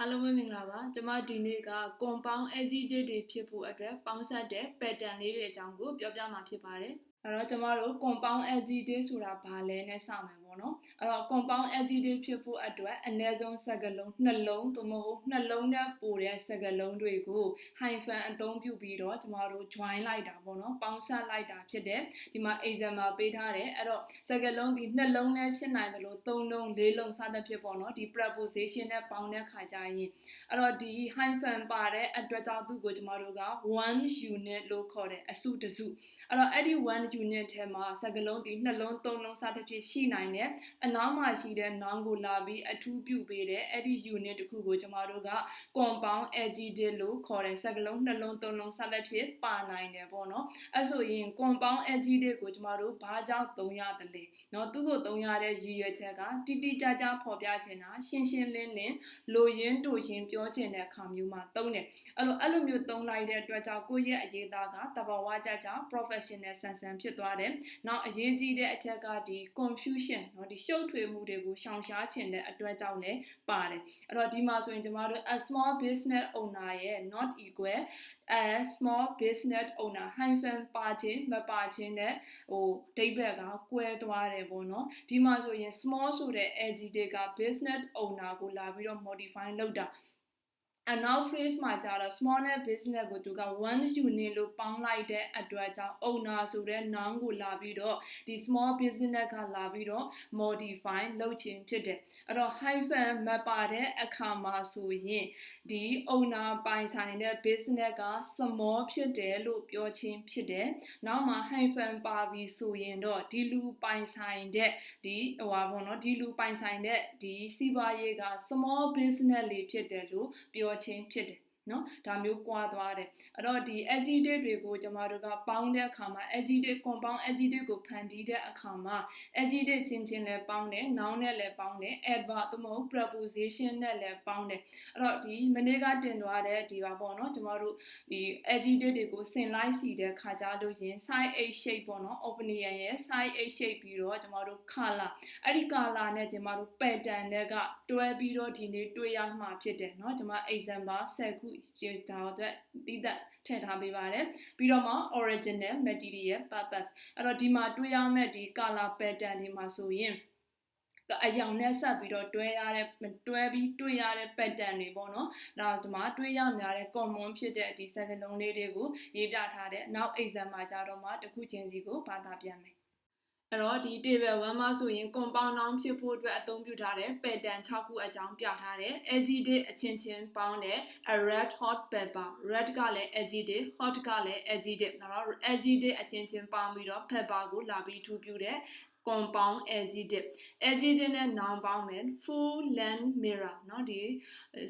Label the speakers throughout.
Speaker 1: အားလုံးပဲမင်္ဂလာပါကျွန်မဒီနေ့က compound adjective တွေဖြစ်ဖို့အတွက်ပေါင်းစပ်တဲ့ pattern လေးတွေအကြောင်းကိုပြောပြမှာဖြစ်ပါတယ်အဲ့တော့ကျွန်မတို့ compound adjective ဆိုတာဘာလဲနဲ့စမယ်ပေါ့ နော်အဲ့တော့ compound adjective ဖြစ်ဖို့အတွက်အနည်းဆုံးစကားလုံးနှလုံးသို့မဟုတ်နှလုံးနဲ့ပိုတဲ့စကားလုံးတွေကို hyphen အသုံးပြုပြီးတော့ကျွန်မတို့ join လိုက်တာပေါ့နော်ပေါင်းစပ်လိုက်တာဖြစ်တဲ့ဒီမှာ example ပေးထားတယ်အဲ့တော့စကားလုံးဒီနှလုံးနဲ့ဖြစ်နိုင်တယ်လို့သုံးလုံးလေးလုံးစသဖြင့်ပေါ့နော်ဒီ preposition နဲ့ပေါင်းတဲ့ခါကျရင်အဲ့တော့ဒီ hyphen ပါတဲ့အတွက်ကြောင့်သူ့ကိုကျွန်မတို့က one unit လို့ခေါ်တယ်အစုတစုအဲ့တော့အဲ့ဒီ one unit ထဲမှာစကားလုံးဒီနှလုံးသုံးလုံးစသဖြင့်ရှိနိုင်တယ်အနောက်မှာရှိတဲ့ noun ကိုလာပြီးအထူးပြုပေးတယ်အဲ့ဒီ unit တစ်ခုကိုကျွန်မတို့က compound adjective လို့ခေါ်တယ်စကားလုံးနှလုံးသုံးလုံးစသဖြင့်ပါနိုင်တယ်ပေါ့နော်အဲ့ဆိုရင် compound adjective ကိုကျွန်မတို့ဘာကြောင့်သုံးရတယ်လဲเนาะသူ့ကိုသုံးရတဲ့ရည်ရွယ်ချက်ကတိတိကျကျဖော်ပြချင်တာရှင်းရှင်းလင်းလင်းလိုရင်းတူရှင်းပြောချင်တဲ့အခါမျိုးမှာသုံးတယ်အဲ့လိုအဲ့လိုမျိုးသုံးလိုက်တဲ့အတွက်ကြောင့်ကိုယ့်ရဲ့အရေးသားကတဘာဝကြကြ professional ဆန်ဆန်ဖြစ်သွားတယ်နောက်အရေးကြီးတဲ့အချက်ကဒီ confusion เนาะ าะဒီရှုပ်ထွေးမှုတွေကိုရှောင်ရှားခြင်းတဲ့အတွက်ကြောင့်လည်းပါတယ်အဲ့တော့ဒီမှာဆိုရင်ကျမတို့ a small business owner ရဲ့ not equal a small business owner hyphen ပါခြင်းမပါခြင်းနဲ့ဟိုဒိဗက်ကကွဲသွားတယ်ပေါ့နော်ဒီမှာဆိုရင် small ဆိုတဲ့ adjective က business owner ကိုလာပြီးတော့ modify လုပ်တာ and now phrase မှာကျတော့ small နဲ့ business ကိုသူက one unit လို့ပေါင်းလိုက်တဲ့အတွက်ကြောင့် owner ဆိုတဲ့ noun ကိုလာပြီးတော့ဒီ small business ကလာပြီးတော့ modify လုပ်ခြင်းဖြစ်တယ်အဲ့တော့ hyphen မပါတဲ့အခါမှာဆိုရင်ဒီ owner ပိုင်ဆိုင်တဲ့ business က small ဖြစ်တယ်လို့ပြောခြင်းဖြစ်တယ်နောက်မှာ hyphen ပါပြီးဆိုရင်တော့ဒီလူပိုင်ဆိုင်တဲ့ဒီဟိုပါဘောနော်ဒီလူပိုင်ဆိုင်တဲ့ဒီစီးပွားရေးက small business လေးဖြစ်တယ်လို့ပြောခြင်းဖြစ်တယ် နော်ဒါမျိုးကွာသွားတယ်အဲ့တော့ဒီ adjective တွေကိုကျမတို့ကပေါင်းတဲ့အခါမှာ adjective compound adjective ကိုဖန်တီးတဲ့အခါမှာ adjective ချင်းချင်းလည်းပေါင်းတယ် noun နဲ့လည်းပေါင်းတယ် adverb သို့မဟုတ် preposition နဲ့လည်းပေါင်းတယ်အဲ့တော့ဒီမနေ့ကတင်သွားတဲ့ဒီပါပေါ့နော်ကျမတို့ဒီ adjective တွေကိုဆင်လိုက်စီတဲ့ခါကြလို့ရင် side a shape ပေါ့နော် opinion ရဲ့ side a shape ပြီးတော့ကျမတို့ color အဲ့ဒီ color နဲ့ကျမတို့ pattern တွေကတွဲပြီးတော့ဒီနေ့တွေ့ရမှာဖြစ်တယ်နော်ကျမ example 10ခုဒါအတွက်တည်သက်ထည့်ထားပေးပါတယ်ပြီးတော့မှ original material purpose အဲ့တော့ဒီမှာတွေ့ရမယ့်ဒီ color pattern တွေမှာဆိုရင်အယောင်နဲ့ဆက်ပြီးတော့တွဲရတဲ့တွဲပြီးတွေ့ရတဲ့ pattern တွေပေါ့နော်။ဒါဒီမှာတွေ့ရများတဲ့ common ဖြစ်တဲ့ဒီစကားလုံးလေးတွေကိုရေးပြထားတဲ့နောက် exam မှာကြတော့မှတစ်ခုချင်းစီကိုဘာသာပြန်မယ်။ အဲ့တော့ဒီ table 1မှာဆိုရင် compound noun ဖြစ်ဖို့အတွက်အသုံးပြုထားတဲ့ pattern 6ခုအကြောင်းပြထားတယ် adjective အချင်းချင်းပေါင်းတဲ့ a red hot pepper red ကလည်း adjective hot ကလည်း adjective နော် adjective အချင်းချင်းပေါင်းပြီးတော့ pepper ကိုလာပြီးထူပြတဲ့ compound adjective adjective နဲ့ noun ပေါင်းမယ် full length mirror เนาะဒီ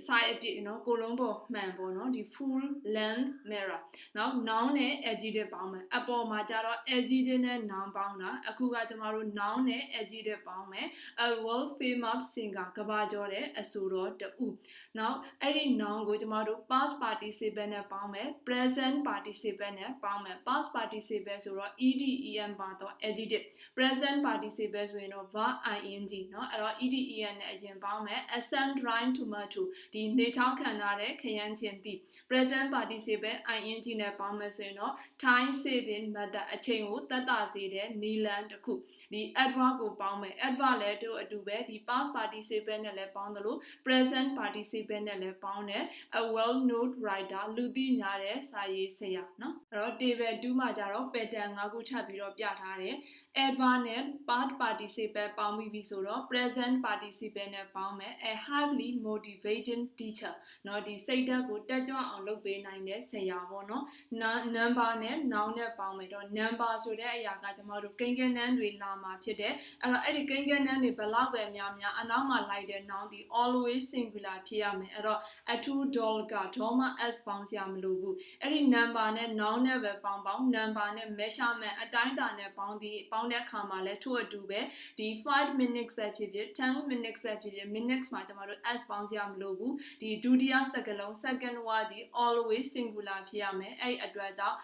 Speaker 1: size အပြည့်เนาะကိုလုံးပေါ်မှန်ပေါ့เนาะဒီ full length mirror เนาะ noun နဲ့ adjective ပေါင်းမယ်အပေါ်မှာကျတော့ adjective နဲ့ noun ပေါင်းတာအခုကကျမတို့ noun နဲ့ adjective ပေါင်းမယ် a world famous singer ကဘာကျော်တဲ့အဆိုတော်တူเนาะအဲ့ဒီ noun ကိုကျမတို့ past participle နဲ့ပေါင်းမယ် present participle နဲ့ပေါင်းမယ် past participle ဆိုတော့ ed em ပါတော့ adjective present participle ဆိုရင်တော့ verb ing เนาะအဲ့တော့ eden နဲ့အရင်ပေါင်းမယ် accent rhyme tomato ဒီနေချောင်းခံထားတဲ့ခရမ်းချင်းသည့် present participle ing နဲ့ပေါင်းမယ်ဆိုရင်တော့ time saving method အချိန်ကိုသက်သာစေတဲ့နည်းလမ်းတစ်ခုဒီ adverb ကိုပေါင်းမယ် adverb လည်းတို့အတူပဲဒီ past participle နဲ့လည်းပေါင်းတယ်လို့ present participle နဲ့လည်းပေါင်းတယ် a well known writer လူသိများတဲ့စာရေးဆရာเนาะအဲ့တော့ table 2မှာကျတော့ pattern 5ခုထပ်ပြီးတော့ပြထားတယ် adverb နဲ့ past participle ပေါင်းပြီးပြီဆိုတော့ present participle နဲ့ပေါင်းမယ် a highly motivating teacher เนาะဒီစိတ်ဓာတ်ကိုတက်ကြွအောင်လုပ်ပေးနိုင်တဲ့ဆရာပေါ့เนาะ number နဲ့ noun နဲ့ပေါင်းမယ်တော့ number ဆိုတဲ့အရာကကျွန်တော်တို့ကိန်းကနန်းတွေလာမှာဖြစ်တယ်အဲ့တော့အဲ့ဒီကိန်းကနန်းတွေဘလောက်ပဲများများအနောက်မှာလိုက်တဲ့ noun ဒီ always singular ဖြစ်ရမယ်အဲ့တော့ a two doll က doll မှာ s ပေါင်းစရာမလိုဘူးအဲ့ဒီ number နဲ့ noun နဲ့ပဲပေါင်းပေါင်း number နဲ့ measurement အတိုင်းအတာနဲ့ပေါင်းဒီပေါင်းတဲ့အခါမှာလဲ လည်း ထို့အတူပဲဒီ5 minutes ပဲဖြစ်ဖြစ်10 minutes ပဲဖြစ်ဖြစ် minutes မှာကျမတို့ s ပေါင်းစရာမလိုဘူးဒီဒုတိယစကားလုံး second word ဒီ always singular ဖြစ်ရမယ်အဲ့အတွက်ကြောင့်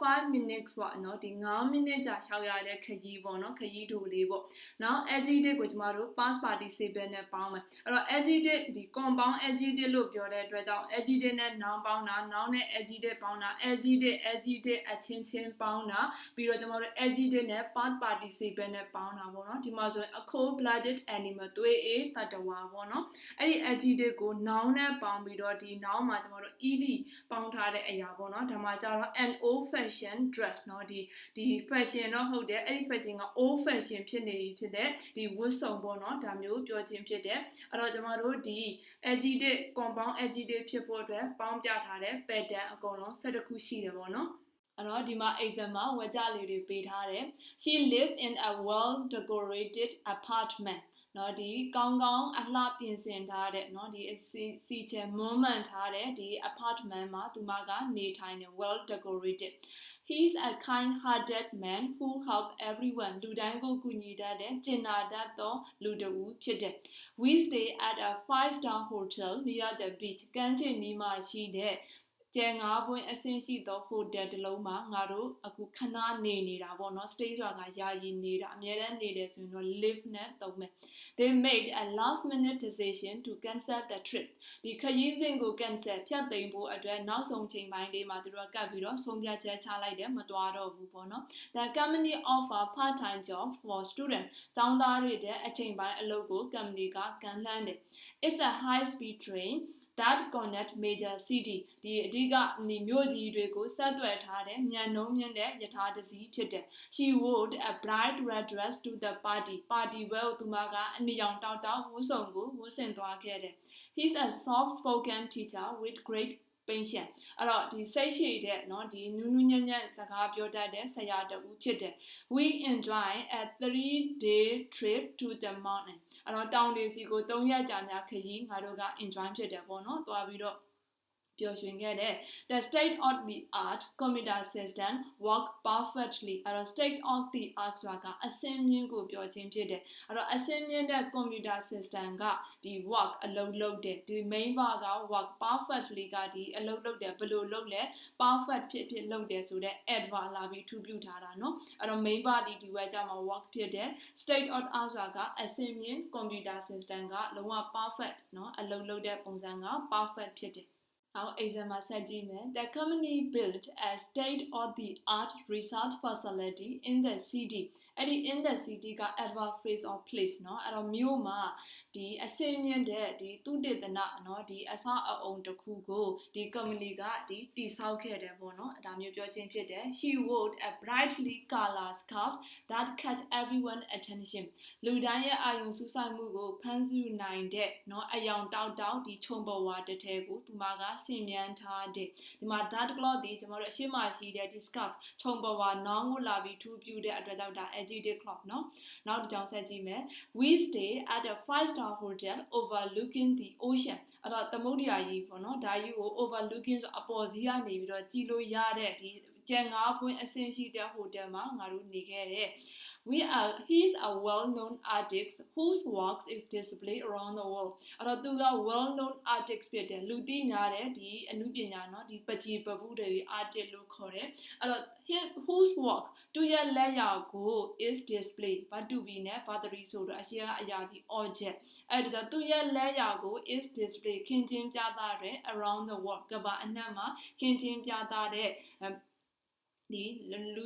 Speaker 1: 5 minutes ပေါ့နော်ဒီ9 minute ကြာရှောက်ရတဲ့ခရီးပေါ့နော်ခရီးတူလေးပေါ့နောက် adjective ကိုကျမတို့ past participle နဲ့ပေါင်းမယ်အဲ့တော့ adjective ဒီ compound adjective လို့ပြောတဲ့အတွက်ကြောင့် adjective နဲ့ noun ပေါင်းတာ noun နဲ့ adjective ပေါင်းတာ adjective adjective အချင်းချင်းပေါင်းတာပြီးတော့ကျမတို့ adjective နဲ့ past participle နဲပေါင်းတာပေါ့နော်ဒီမှာဆိုရင် a cold blooded animal သွေးအေးတတဝါပေါ့နော်အဲ့ဒီ adjective ကို noun နဲ့ပေါင်းပြီးတော့ဒီ noun မှာကျမတို့ ed ပေါင်းထားတဲ့အရာပေါ့နော်ဒါမှကျတော့ an old fashion dress เนาะဒီဒီ fashion တော့ဟုတ်တယ်အဲ့ဒီ fashion က old fashion ဖြစ်နေပြီဖြစ်တဲ့ဒီဝတ်စုံပေါ့နော်ဒါမျိုးပြောခြင်းဖြစ်တယ်အဲ့တော့ကျမတို့ဒီ adjective compound adjective ဖြစ်ဖို့အတွက်ပေါင်းပြထားတဲ့ pattern အကုန်လုံး12ခုရှိတယ်ပေါ့နော် အဲ့တော့ဒီမှာ exam မှာဝကြလေးတွေပေးထားတယ် she lived in a well decorated apartment နော်ဒီကောင်းကောင်းအလှပြင်ဆင်ထားတဲ့နော်ဒီစီစီချေမွမ်းမံထားတဲ့ဒီ apartment မှာသူမကနေထိုင်နေ well decorated he is a kind hearted man who help everyone လူတိုင်းကိုကူညီတတ်တဲ့ကျင်နာတတ်သောလူတစ်ဦးဖြစ်တယ် we stay at a five star hotel near the beach ကမ်းခြေနီးမှာရှိတဲ့ ကျန်ငါးပွင့်အဆင့်ရှိသောဟိုတယ်တစ်လုံးမှာငါတို့အခုခဏနေနေတာပေါ့နော် stay ဆိုတာကယာယီနေတာအများတန်းနေတယ်ဆိုရင်တော့ live နဲ့သုံးမယ် they made a last minute decision to cancel the trip ဒီခရီးစဉ်ကို cancel ဖြတ်သိမ်းဖို့အတွက်နောက်ဆုံးချိန်ပိုင်းလေးမှာသူတို့ကကပ်ပြီးတော့ဆုံးဖြတ်ချက်ချလိုက်တယ်မသွားတော့ဘူးပေါ့နော် the company offer part time job for student ကျောင်းသားတွေတဲ့အချိန်ပိုင်းအလုပ်ကို company ကကန်လှမ်းတယ် it's a high speed train that connect major city ဒီအဓိကနေမြို့ကြီးတွေကိုဆက်သွယ်ထားတဲ့မြန်နှုံးမြင့်တဲ့ယထာတစည်းဖြစ်တယ် she wore a bright red dress to the party party well သူမကအနီရောင်တောက်တောက်ဝတ်စုံကိုဝတ်ဆင်သွားခဲ့တယ် he's a soft spoken teacher with great patient အဲ့တော့ဒီစိတ်ရှိတဲ့เนาะဒီနူးနူးညံ့ညံ့စကားပြောတတ်တဲ့ဆရာတဦးဖြစ်တယ် we enjoy a 3 day trip to the mountain အဲ့တော့တောင်တွေစီကို၃ရက်ကြာများခရီးငါတို့က enjoy ဖြစ်တယ်ပေါ့နော်သွားပြီးတော့ ပျော်ရွှင်ခဲ့တဲ့ the state of the art computer system work perfectly အဲ့တော့ state of the art ဆိုတာကအစင်းမြင့်ကိုပြောခြင်းဖြစ်တယ်အဲ့တော့အစင်းမြင့်တဲ့ computer system ကဒီ work အလုပ်လုပ်တယ်ဒီ main bar က work perfectly ကဒီအလုပ်လုပ်တယ်ဘယ်လိုလုပ်လဲ perfect ဖြစ်ဖြစ်လုပ်တယ်ဆိုတော့ adverb လာပြီးထူပြုထားတာเนาะအဲ့တော့ main bar ဒီဒီဝဲကြမှာ work ဖြစ်တယ် state of art ဆိုတာကအစင်းမြင့် computer system ကလုံးဝ perfect เนาะအလုပ်လုပ်တဲ့ပုံစံက perfect ဖြစ်တယ် အောင် exam မှာဆက်ကြည့်မယ် The company built a state of the art research facility in the city အဲ့ဒီ in the city က adverb phrase or place เนาะအဲ့တော့မြို့မှာဒီအစင်းမြင့်တဲ့ဒီသူတေသနเนาะဒီအစအအုံတစ်ခုကိုဒီ company ကဒီတည်ဆောက်ခဲ့တယ်ပေါ့เนาะဒါမျိုးပြောချင်းဖြစ်တယ် she wore a brightly colored scarf that catch everyone attention လူတိုင်းရဲ့အာရုံစူးစိုက်မှုကိုဖန်ဆီးနိုင်တဲ့เนาะအယောင်တောက်တောက်ဒီခြုံပေါ်ဝါတစ်ထဲကိုသူမကဆင်မြန်းထားတဲ့ဒီမှာ that cloth ဒီကျွန်တော်တို့အရှိမရှိတဲ့ဒီ scarf ခြုံပေါ်ဝါနောင်းကိုလာပြီးထူပြတဲ့အတွက်ကြောင့်ဒါ adjective cloth เนาะနောက်တစ်ကြောင်ဆက်ကြည့်မယ် we stay at a five star hotel overlooking the ocean အဲ့တော့သမုဒ္ဒရာကြီးပေါ့နော်ဒါကြီးကို overlooking ဆိုအပေါ်စီးကနေပြီးတော့ကြည့်လို့ရတဲ့ဒီ ကျန်ငါးခွင်းအဆင့်ရှိတဲ့ဟိုတယ်မှာငါတို့နေခဲ့တယ် we are he is a well known artist whose works is displayed around the world အဲ့တော့သူက well known artist ဖြစ်တယ်လူသိများတဲ့ဒီအမှုပညာနော်ဒီပကြီးပပုတွေ artist လို့ခေါ်တယ်အဲ့တော့ his whose work သူရဲ့လက်ရာကို is display ဘာတူဘီနဲ့ battery ဆိုတော့အရှိကအရာဒီ object အဲ့ဒါသူရဲ့လက်ရာကို is display ခင်ချင်းပြသတဲ့ around the world ကဘာအနှံ့မှာခင်ချင်းပြသတဲ့ ဒီလူ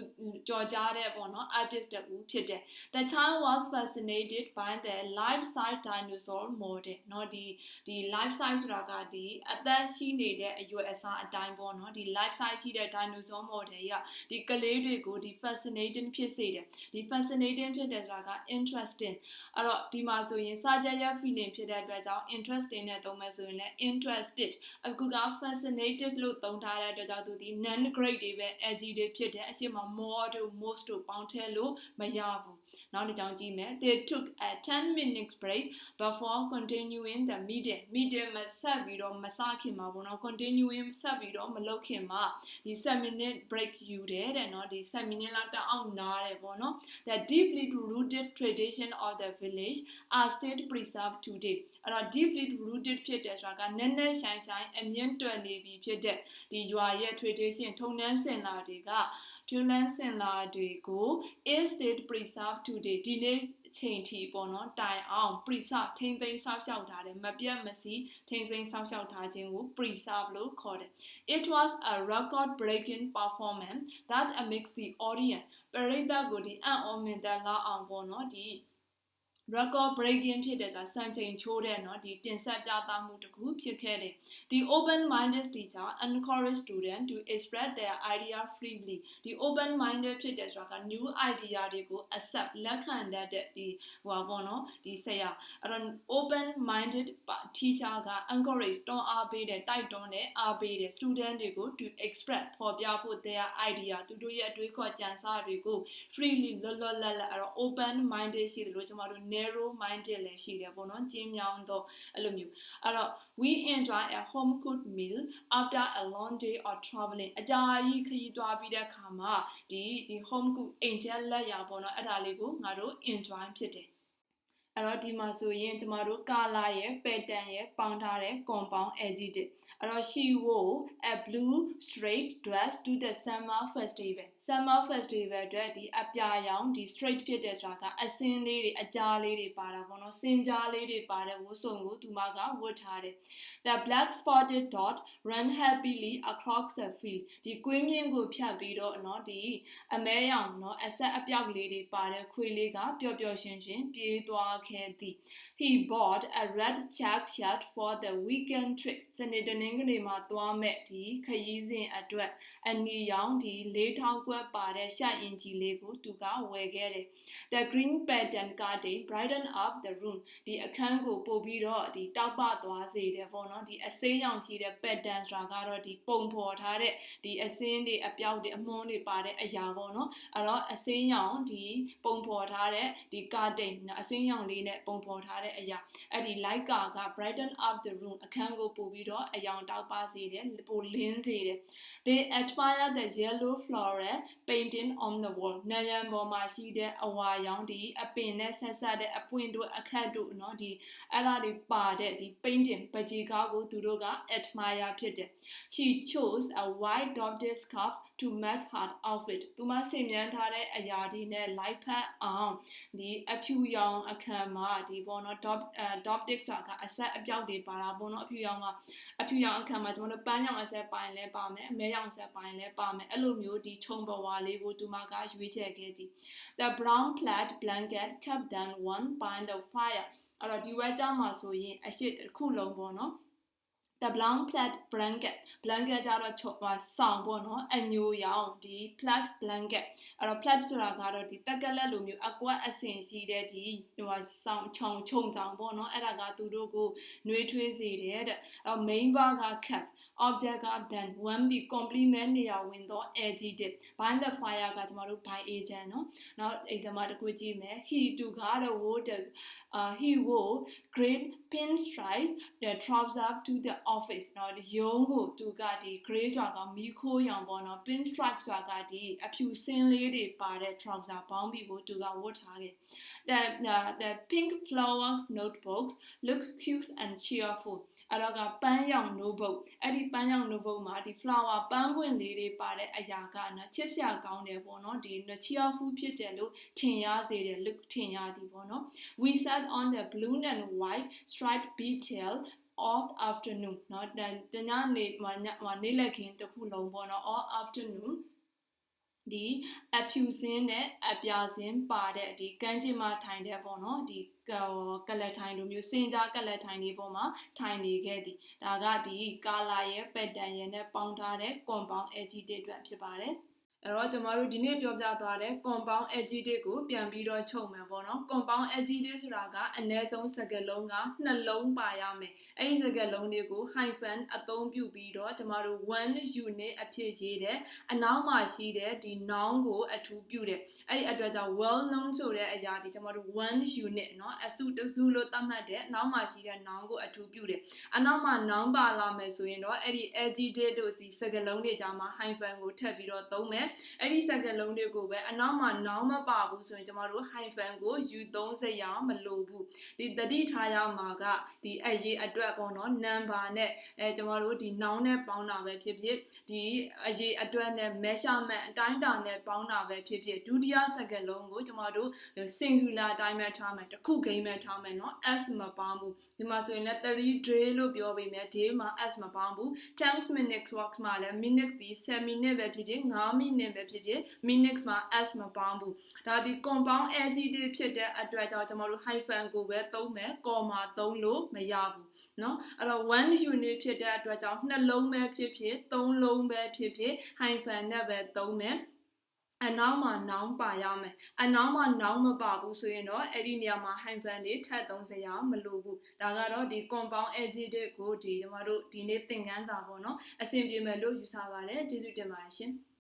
Speaker 1: ကြော်ကြားတဲ့ပေါ့နော် artist တူဖြစ်တယ် the child was fascinated by the life size dinosaur model เนาะဒီဒီ life size ဆိုတာကဒီအသက်ရှိနေတဲ့အရွယ်အစားအတိုင်းပေါ့နော်ဒီ life size ရှိတဲ့ dinosaur model ကြီးကဒီကလေးတွေကိုဒီ fascinating ဖြစ်စေတယ်ဒီ fascinating ဖြစ်တယ်ဆိုတာက interesting အဲ့တော့ဒီမှာဆိုရင်စာကြရ feeling ဖြစ်တဲ့အတွက်ကြောင့် interesting နဲ့သုံးမယ်ဆိုရင်လည်း interested အခုက fascinated လို့သုံးထားတဲ့အတွက်ကြောင့်သူဒီ non grade တွေပဲ adjective ဖြစ်တယ်အရှိမ more တို့ most တို့ပေါင်းထည့်လို့မရဘူး နောက်တစ်ကြောင်းကြည့်မယ် they took a 10 minutes break before continuing the meeting meeting မဆက်ပြီးတော့မစခင်မှာပေါ့နော် continuing ဆက်ပြီးတော့မလုပ်ခင်မှာဒီ7 minute break ယူတယ်တဲ့နော်ဒီ7 minute လောက်တအောင်နားတယ်ပေါ့နော် the deeply rooted tradition of the village are still preserved today အဲ့တော့ deeply rooted ဖြစ်တယ်ဆိုတာကနက်နက်ရှိုင်းရှိုင်းအမြင့်တွယ်နေပြီဖြစ်တဲ့ဒီရွာရဲ့ tradition ထုံနှန်းစင်လာတွေက ထုံနှန်းစင်လာတွေကို is still preserved today ဒီနေ့ချိန်ထီပေါ့နော်တိုင်အောင် preserve ထိမ့်သိမ်းစောင့်ရှောက်ထားတယ်မပြတ်မစီထိမ့်သိမ်းစောင့်ရှောက်ထားခြင်းကို preserve လို့ခေါ်တယ် it was a record breaking performance that amidst the audience ပရိသတ်ကိုဒီအံ့ဩမင်သက်လာအောင်ပေါ့နော်ဒီ record breaking ဖြစ်တဲ့ဆိုစံချိန်ချိုးတဲ့เนาะဒီတင်ဆက်ပြသမှုတစ်ခုဖြစ်ခဲ့တယ် The open minded teacher encourage students to express their idea freely ဒီ open minded ဖြစ်တဲ့ဆိုတာက new idea တွေကို accept လက်ခံတတ်တဲ့ဒီဟိုပါပေါ့နော်ဒီဆရာအဲ့တော့ open minded teacher က encourage တွန်းအားပေးတယ်တိုက်တွန်းတယ်အားပေးတယ် student တွေကို to express ဖော်ပြဖို့ their idea သူတို့ရဲ့အတွေးခေါ်ကြံစားတွေကို freely လွတ်လွတ်လပ်လပ်အဲ့တော့ open minded ရှိတယ်လို့ကျွန်တော်တို့ narrow minded လည်းရှိတယ်ပေါ့နော်ကျင်းမြောင်းတော့အဲ့လိုမျိုးအဲ့တော့ we enjoy a home cooked meal after a long day of traveling အကြာကြီးခရီးသွားပြီးတဲ့အခါမှာဒီဒီ home cook အိမ်ချက်လက်ရပေါ့နော်အဲ့ဒါလေးကိုငါတို့ enjoy ဖြစ်တယ်အဲ့တော့ဒီမှာဆိုရင်ကျမတို့ကာလာရဲ့ pattern ရဲ့ပေါင်းထားတဲ့ compound adjective အဲ့တော့ she wore a blue straight dress to the summer festival summer festival အတွက်ဒီအပြာရောင်ဒီ straight ဖြစ်တဲ့ဆိုတာကအစင်းလေးတွေအကြားလေးတွေပါတာပေါ့နော်စင်ကြားလေးတွေပါတဲ့ဝတ်စုံကိုသူမကဝတ်ထားတယ် the black spotted dot run happily across the field ဒီကွင်းမြင့်ကိုဖြတ်ပြီးတော့နော်ဒီအမဲရောင်နော်အဆက်အပြောက်လေးတွေပါတဲ့ခွေးလေးကပျော်ပျော်ရွှင်ရွှင်ပြေးသွားခဲ့သည် he bought a red check shirt for the weekend trip စနေတနင်္ဂနွေမှာသွားမဲ့ဒီခရီးစဉ်အတွက်အနီရောင်ဒီလေးထောင်ကွက်ပါတဲ့ရှက်အင်ဂျီလေးကိုသူကဝယ်ခဲ့တယ် the green pattern curtain brighten up the room ဒီအခန်းကိုပို့ပြီးတော့ဒီတောက်ပသွားစေတယ်ပေါ့နော်ဒီအစိမ်းရောင်ရှိတဲ့ pattern ဆိုတာကတော့ဒီပုံဖော်ထားတဲ့ဒီအစင်းတွေအပြောက်တွေအမွှန်းတွေပါတဲ့အရာပေါ့နော်အဲ့တော့အစင်းရောင်ဒီပုံဖော်ထားတဲ့ဒီ curtain အစင်းရောင်လေးနဲ့ပုံဖော်ထားတအရာအဲ့ဒီ light က brighten up the room အခန်းကိုပို့ပြီးတော့အယောင်တောက်ပစေတယ်ပိုလင်းစေတယ် they admire the yellow floral painting on the wall နရံပေါ်မှာရှိတဲ့အဝါရောင်ဒီအပင်နဲ့ဆက်ဆက်တဲ့အပွင့်တို့အခက်တို့เนาะဒီအဲ့ဒါတွေပါတဲ့ဒီ painting ပကြီးကားကိုသူတို့က admire ဖြစ်တယ် she chose a white dotted scarf to match her outfit သူမဆင်မြန်းထားတဲ့အရာတွေနဲ့ light ဖတ်အောင်ဒီအဖြူရောင်အခမ်းမှာဒီပေါ့နော် dot doptic ဆိုတာကအဆက်အပြောက်တွေပါတာပေါ့နော်အဖြူရောင်ကအဖြူရောင်အခမ်းမှာကျွန်တော်တို့ပန်းရောင်အဆက်ပိုင်းလဲပါမယ်အမဲရောင်အဆက်ပိုင်းလဲပါမယ်အဲ့လိုမျိုးဒီခြုံပဝါလေးကိုသူမကရွေးချယ်ခဲ့သည် the brown plaid blanket kept down one by the fire အဲ့တော့ဒီဝက်ကြောင်းမှာဆိုရင်အရှိတစ်ခုလုံးပေါ့နော် the brown plaid blanket blanket ကြတော့ချုပ်သွားဆောင်ပေါ့နော်အညိုရောင်ဒီ plaid blanket အဲ့တော့ plaid ဆိုတာကတော့ဒီတက်ကလက်လိုမျိုးအကွက်အဆင်ရှိတဲ့ဒီဟိုဆောင်ခြုံခြုံဆောင်ပေါ့နော်အဲ့ဒါကသူတို့ကိုနှွေးထွေးစေတယ်တဲ့အဲ့တော့ main bar က cap object က then one the complement နေရာဝင်သော adjective by the fire ကကျွန်တော်တို့ by agent နော်နောက်အိမ်သမားတစ်ခုကြည့်မယ် he too ကတော့ wore the uh, he wore green pinstripe the trouser to the office เนาะရုံးကိုသူကဒီ gray ဆိုတာကမီးခိုးရောင်ပေါ့เนาะ pinstripe ဆိုတာကဒီအဖြူစင်းလေးတွေပါတဲ့ trouser ဘောင်းဘီကိုသူကဝတ်ထားခဲ့ the uh, the pink flowers notebooks look cute and cheerful အဲ့တော့ကပန်းရောင် notebook အဲ့ဒီပန်းရောင် notebook မှာဒီ flower ပန်းပွင့်လေးတွေပါတဲ့အရာကနော်ချစ်စရာကောင်းတယ်ပေါ့နော်ဒီ cheerful ဖြစ်တယ်လို့ထင်ရစေတယ် look ထင်ရသည်ပေါ့နော် we sat on the blue and white striped beach tail of afternoon เนาะတညနေမှာနေလက်ခင်းတစ်ခုလုံးပေါ့နော် all afternoon ဒီအဖြူစင်းနဲ့အပြာစင်းပါတဲ့ဒီကန်းချင်မှာထိုင်တဲ့ပေါ့နော်ဒီကလတ်ထိုင်လိုမျိုးစင်ကြားကလတ်ထိုင်လေးပေါ်မှာထိုင်နေခဲ့သည်ဒါကဒီကာလာရဲ့ pattern ရဲ့နဲ့ပေါင်းထားတဲ့ compound adjective အတွက်ဖြစ်ပါတယ် အဲ့တော့ကျမတို့ဒီနေ့ပြောပြသွားတဲ့ compound adjective ကိုပြန်ပြီးတော့ချုပ်မယ်ပေါ့နော် compound adjective ဆိုတာကအနည်းဆုံးစကားလုံးကနှလုံးပါရမယ်အဲ့ဒီစကားလုံးတွေကို hyphen အသုံးပြုပြီးတော့ကျမတို့ one unit အဖြစ်ရေးတယ်အနောက်မှာရှိတဲ့ဒီ noun ကိုအထူးပြုတယ်အဲ့ဒီအတွက်ကြောင့် well known ဆိုတဲ့အရာဒီကျမတို့ one unit เนาะအစုတစုလို့သတ်မှတ်တဲ့အနောက်မှာရှိတဲ့ noun ကိုအထူးပြုတယ်အနောက်မှာ noun ပါလာမယ်ဆိုရင်တော့အဲ့ဒီ adjective တို့ဒီစကားလုံးတွေကြားမှာ hyphen ကိုထပ်ပြီးတော့သုံးမယ် အဲ့ဒီစကားလုံးတွေကိုပဲအနောက်မှာ noun မပါဘူးဆိုရင်ကျမတို့ hyphen ကိုယူသုံးစရာမလိုဘူးဒီတတိထားရမှာကဒီအရေးအတွက်ပေါ့နော် number နဲ့အဲကျမတို့ဒီ noun နဲ့ပေါင်းတာပဲဖြစ်ဖြစ်ဒီအရေးအတွက်နဲ့ measurement အတိုင်းအတာနဲ့ပေါင်းတာပဲဖြစ်ဖြစ်ဒုတိယစကားလုံးကိုကျမတို့ singular အတိုင်းပဲထားမယ်တစ်ခုဂိမ်းပဲထားမယ်နော် s မပေါင်းဘူးဒီမှာဆိုရင်လည်း30 day လို့ပြောပေးမယ် day မှာ s မပေါင်းဘူး10 minutes walk မှာလည်း minutes ဒီ7 minute ပဲဖြစ်ဖြစ်9 minute ပဲဖြစ်ဖြစ် minutes မှာ s မပေါင်းဘူးဒါဒီ compound adjective ဖြစ်တဲ့အတွက်ကြောင့်ကျမတို့ hyphen ကိုပဲသုံးမယ် comma သုံးလို့မရဘူးเนาะအဲ့တော့ one unit ဖြစ်တဲ့အတွက်ကြောင့်နှလုံးပဲဖြစ်ဖြစ်သုံးလုံးပဲဖြစ်ဖြစ် hyphen နဲ့ပဲသုံးမယ်အနောက်မှာ noun ပါရမယ်အနောက်မှာ noun မပါဘူးဆိုရင်တော့အဲ့ဒီနေရာမှာ hyphen တွေထပ်သုံးစရာမလိုဘူးဒါကတော့ဒီ compound adjective ကိုဒီကျွန်တော်တို့ဒီနေ့သင်ခန်းစာပေါ့နော်အဆင်ပြေမယ်လို့ယူဆပါတယ်ကျေးဇူးတင်ပါတယ်ရှင်